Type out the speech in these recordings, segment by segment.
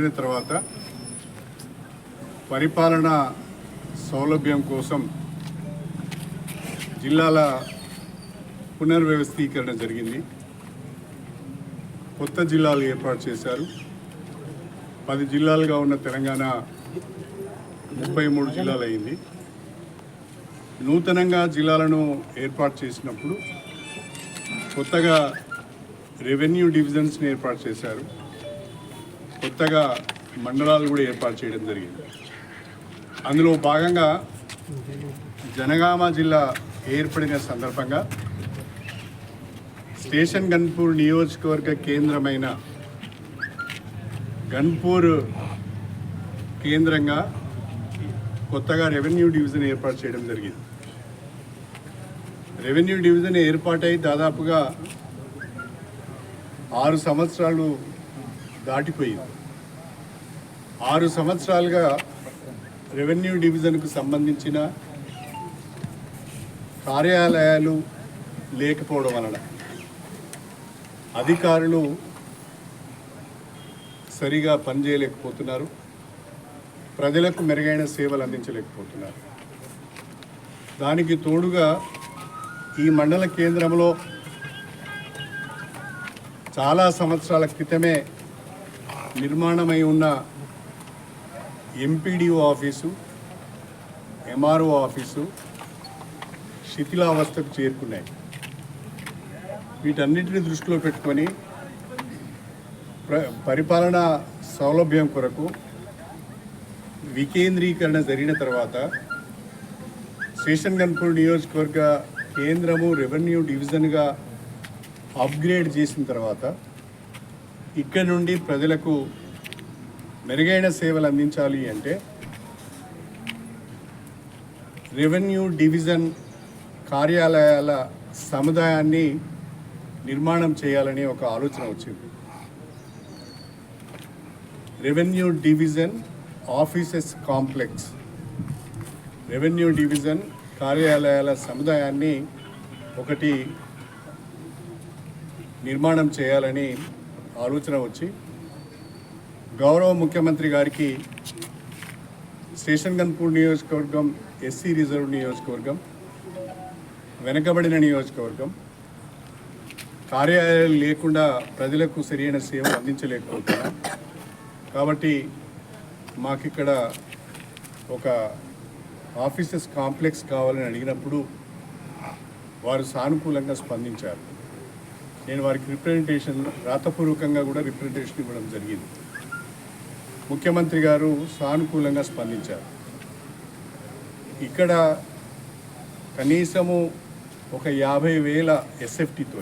ఏర్పడిన తర్వాత పరిపాలన సౌలభ్యం కోసం జిల్లాల పునర్వ్యవస్థీకరణ జరిగింది. కొత్త జిల్లాలు ఏర్పాటు చేశారు. పది జిల్లాలుగా ఉన్న తెలంగాణ ముప్పై మూడు జిల్లాలు అయింది నూతనంగా జిల్లాలను ఏర్పాటు చేసినప్పుడు కొత్తగా రెవెన్యూ డివిజన్స్ని ఏర్పాటు చేశారు. కొత్తగా మండలాలు కూడా ఏర్పాటు చేయడం జరిగింది. అందులో భాగంగా జనగామ జిల్లా ఏర్పడిన సందర్భంగా స్టేషన్ గన్పూర్ నియోజకవర్గ కేంద్రమైన గన్పూర్ కేంద్రంగా కొత్తగా రెవెన్యూ డివిజన్ ఏర్పాటు చేయడం జరిగింది. రెవెన్యూ డివిజన్ ఏర్పాటై దాదాపుగా ఆరు సంవత్సరాలు దాటిపోయింది. ఆరు సంవత్సరాలుగా రెవెన్యూ డివిజన్కు సంబంధించిన కార్యాలయాలు లేకపోవడం వలన అధికారులు సరిగా పనిచేయలేకపోతున్నారు. ప్రజలకు మెరుగైన సేవలు అందించలేకపోతున్నారు. దానికి తోడుగా ఈ మండల కేంద్రంలో చాలా సంవత్సరాల క్రితమే నిర్మాణమై ఉన్న ఎంపీడీఓ ఆఫీసు ఎంఆర్ఓ ఆఫీసు శిథిలావస్థకు చేరుకున్నాయి. వీటన్నిటిని దృష్టిలో పెట్టుకొని ప్ర పరిపాలన సౌలభ్యం కొరకు వికేంద్రీకరణ జరిగిన తర్వాత స్టేషన్ గన్పూర్ నియోజకవర్గ కేంద్రము రెవెన్యూ డివిజన్గా అప్గ్రేడ్ చేసిన తర్వాత ఇక్కడ నుండి ప్రజలకు మెరుగైన సేవలు అందించాలి అంటే రెవెన్యూ డివిజన్ కార్యాలయాల సముదాయాన్ని నిర్మాణం చేయాలని ఒక ఆలోచన వచ్చింది. Revenue division offices complex. Revenue division కార్యాలయాల సముదాయాన్ని ఒకటి నిర్మాణం చేయాలని ఆలోచన వచ్చి గౌరవ ముఖ్యమంత్రి గారికి స్టేషన్ గన్పూర్ నియోజకవర్గం ఎస్సీ రిజర్వ్ నియోజకవర్గం వెనకబడిన నియోజకవర్గం కార్యాలయాలు లేకుండా ప్రజలకు సరైన సేవలు అందించలేకపోతున్నాం. కాబట్టి మాకిక్కడ ఒక ఆఫీసెస్ కాంప్లెక్స్ కావాలని అడిగినప్పుడు వారు సానుకూలంగా స్పందించారు. నేను వారికి రిప్రజెంటేషన్ రాతపూర్వకంగా కూడా రిప్రజెంటేషన్ ఇవ్వడం జరిగింది. ముఖ్యమంత్రి గారు సానుకూలంగా స్పందించారు. ఇక్కడ కనీసము ఒక యాభై వేల ఎస్ఎఫ్టీతో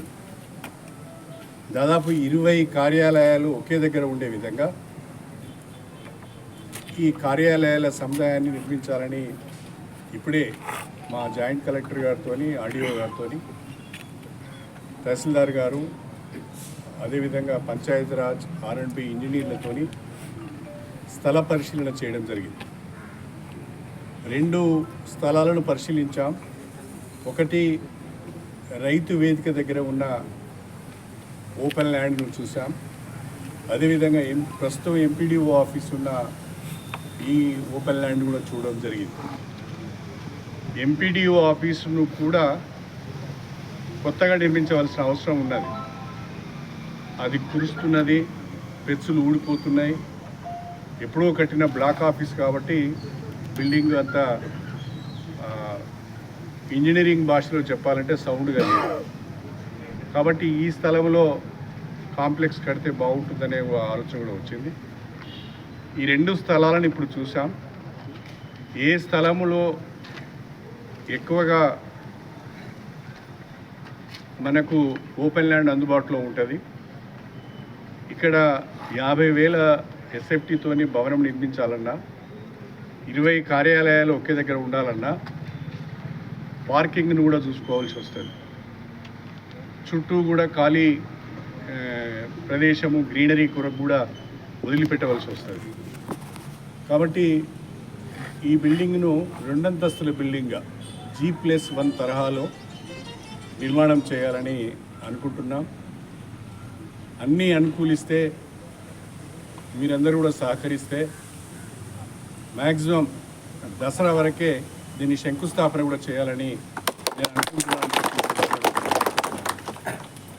దాదాపు ఇరవై కార్యాలయాలు ఒకే దగ్గర ఉండే విధంగా ఈ కార్యాలయాల సముదాయాన్ని నిర్మించాలని ఇప్పుడే మా జాయింట్ కలెక్టర్ గారితో ఆర్డీఓ గారితో తహసీల్దార్ గారు అదేవిధంగా పంచాయతీరాజ్ ఆర్ఎండ్బి ఇంజనీర్లతోని స్థల పరిశీలన చేయడం జరిగింది. రెండు స్థలాలను పరిశీలించాం. ఒకటి రైతు వేదిక దగ్గర ఉన్న ఓపెన్ ల్యాండ్ను చూసాం అదేవిధంగా ఎం ప్రస్తుతం ఎంపీడీఓ ఆఫీస్ ఉన్న ఈ ఓపెన్ ల్యాండ్ కూడా చూడడం జరిగింది. ఎంపీడీఓ ఆఫీసును కూడా కొత్తగా నిర్మించవలసిన అవసరం ఉన్నది. అది కురుస్తున్నది పెచ్చులు ఊడిపోతున్నాయి. ఎప్పుడో కట్టిన బ్లాక్ ఆఫీస్ కాబట్టి బిల్డింగ్ అంతా ఇంజనీరింగ్ భాషలో చెప్పాలంటే సౌండ్గా లేదు కాబట్టి ఈ స్థలంలో కాంప్లెక్స్ కడితే బాగుంటుందనే ఆలోచన కూడా వచ్చింది. ఈ రెండు స్థలాలను ఇప్పుడు చూసాం ఏ స్థలములో ఎక్కువగా మనకు ఓపెన్ ల్యాండ్ అందుబాటులో ఉంటుంది. ఇక్కడ యాభై వేల ఎస్ఎఫ్టీతోని భవనం నిర్మించాలన్నా ఇరవై కార్యాలయాలు ఒకే దగ్గర ఉండాలన్నా పార్కింగ్ను కూడా చూసుకోవాల్సి వస్తుంది. చుట్టూ కూడా ఖాళీ ప్రదేశము గ్రీనరీ కొరకు కూడా వదిలిపెట్టవలసి వస్తుంది. కాబట్టి ఈ బిల్డింగ్ను రెండంతస్తుల బిల్డింగ్గా జీ ప్లస్ వన్ తరహాలో నిర్మాణం చేయాలని అనుకుంటున్నాం. అన్నీ అనుకూలిస్తే మీరందరూ కూడా సహకరిస్తే మ్యాక్సిమం దసరా వరకే దీన్ని శంకుస్థాపన కూడా చేయాలని నేను అనుకుంటున్నాను.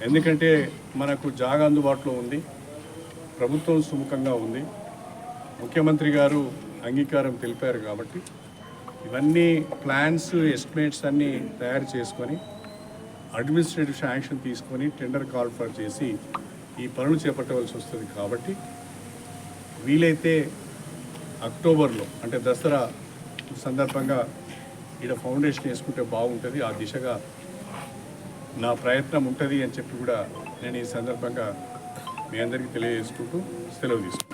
ఎందుకంటే మనకు జాగా అందుబాటులో ఉంది. ప్రభుత్వం సుముఖంగా ఉంది. ముఖ్యమంత్రి గారు అంగీకారం తెలిపారు కాబట్టి ఇవన్నీ ప్లాన్స్ ఎస్టిమేట్స్ అన్నీ తయారు చేసుకొని అడ్మినిస్ట్రేటివ్ శాంక్షన్ తీసుకొని టెండర్ కాల్ ఫర్ చేసి ఈ పనులు చేపట్టవలసి వస్తుంది కాబట్టి వీలైతే అక్టోబర్లో అంటే దసరా సందర్భంగా ఈడ ఫౌండేషన్ వేసుకుంటే బాగుంటుంది ఆ దిశగా నా ప్రయత్నం ఉంటుంది అని చెప్పి కూడా నేను ఈ సందర్భంగా మీ అందరికీ తెలియజేసుకుంటూ సెలవు తీసుకుంటాను